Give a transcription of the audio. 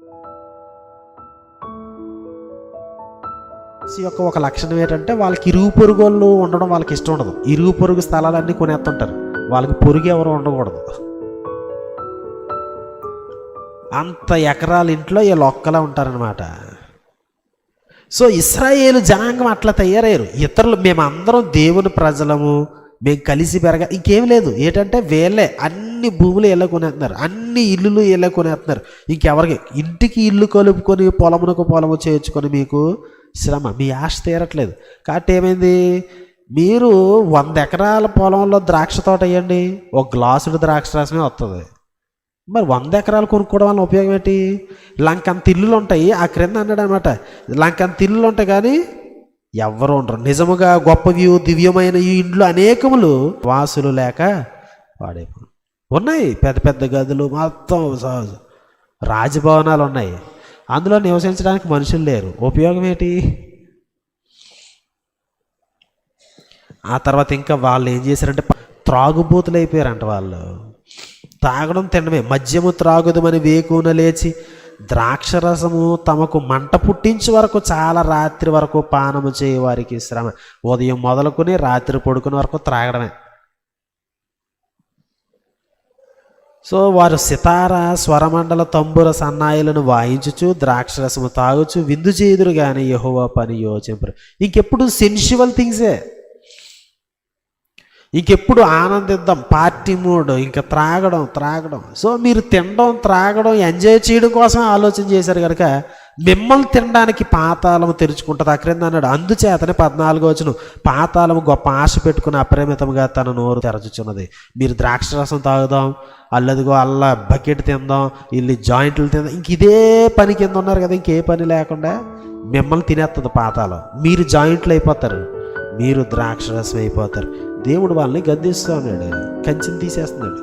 ఈ యొక్క ఒక లక్షణం ఏంటంటే వాళ్ళకి ఇరుగు పొరుగు వాళ్ళు ఉండడం వాళ్ళకి ఇష్టం ఉండదు. ఇరుగు పొరుగు స్థలాలన్నీ కొనేస్తుంటారు. వాళ్ళకి పొరుగు ఎవరు ఉండకూడదు. అంత ఎకరాల ఇంట్లో వీళ్ళు ఒక్కలా ఉంటారనమాట సో ఇస్రాయేలు జనాంగం అట్లా తయారయ్యారు. ఇతరులు మేమందరం దేవుని ప్రజలము మేము కలిసి పెరగ ఇంకేం లేదు. ఏంటంటే వీళ్ళే అన్ని భూములు వీళ్ళే కొనేస్తున్నారు. అన్ని అన్ని ఇల్లులు వీళ్ళే కొనేస్తున్నారు. ఇంకెవరికి? ఇంటికి ఇల్లు కలుపుకొని పొలమునకు పొలము చేర్చుకొని మీకు శ్రమ మీ ఆశ తీరట్లేదు. కాబట్టి ఏమైంది? మీరు వంద ఎకరాల పొలంలో ద్రాక్ష తోట వేయండి. ఒక గ్లాసుడు ద్రాక్ష రసమే వస్తుంది మరి వంద ఎకరాలు కొనుక్కోవడం వల్ల ఉపయోగం ఏంటి? లంకంత ఇల్లులు ఉంటాయి. ఆ క్రింద అన్నాడు అనమాట లంకంత ఇల్లులు ఉంటాయి కానీ ఎవరు ఉండరు. నిజముగా గొప్ప వ్యూ దివ్యమైన ఈ ఇండ్లు అనేకములు వాసులు లేక వాడైపో ఉన్నాయి. పెద్ద పెద్ద గదులు మొత్తం రాజభవనాలు ఉన్నాయి. అందులో నివసించడానికి మనుషులు లేరు. ఉపయోగం ఏంటి? ఆ తర్వాత ఇంకా వాళ్ళు ఏం చేశారంటే త్రాగుబూతులు అయిపోయారంట వాళ్ళు. తాగడం తినడమే. మద్యము త్రాగుదమని వేకున లేచి ద్రాక్షరసము తమకు మంట పుట్టించే వరకు చాలా రాత్రి వరకు పానము చేయవారికి శ్రమ. ఉదయం మొదలుకొని రాత్రి పడుకునే వరకు త్రాగడమే. సో వారు సితార స్వరమండల తంబుర సన్నాయిలను వాయించుచు ద్రాక్షరసము తాగుచు విందు చేదురు కానీ యహోవా పని యోచింపరు. ఇంకెప్పుడు సెన్షువల్ థింగ్సే ఇంకెప్పుడు ఆనందిద్దాం పార్టీ మూడ్ ఇంకా త్రాగడం త్రాగడం. సో మీరు తినడం త్రాగడం ఎంజాయ్ చేయడం కోసం ఆలోచన చేశారు కనుక మిమ్మల్ని తినడానికి పాతాళము తెరుచుకుంటుంది. అక్కడింది అన్నాడు అందుచేతనే పద్నాలుగో వచ్చిన పాతాళము గొప్ప ఆశ పెట్టుకుని అప్రమితంగా తన నోరు తెరచుచున్నది. మీరు ద్రాక్ష రసం తాగుదాం అల్లదిగో అల్ల బకెట్ తిందాం ఇల్లు జాయింట్లు తిందాం ఇంక ఇదే పని కింద ఉన్నారు కదా ఇంకే పని లేకుండా మిమ్మల్ని తినేస్తుంది పాతాళం. మీరు జాయింట్లు అయిపోతారు మీరు ద్రాక్షరసం అయిపోతారు. దేవుడు వాళ్ళని గద్దిస్తూ ఉన్నాడు కంచెని తీసేస్తున్నాడు.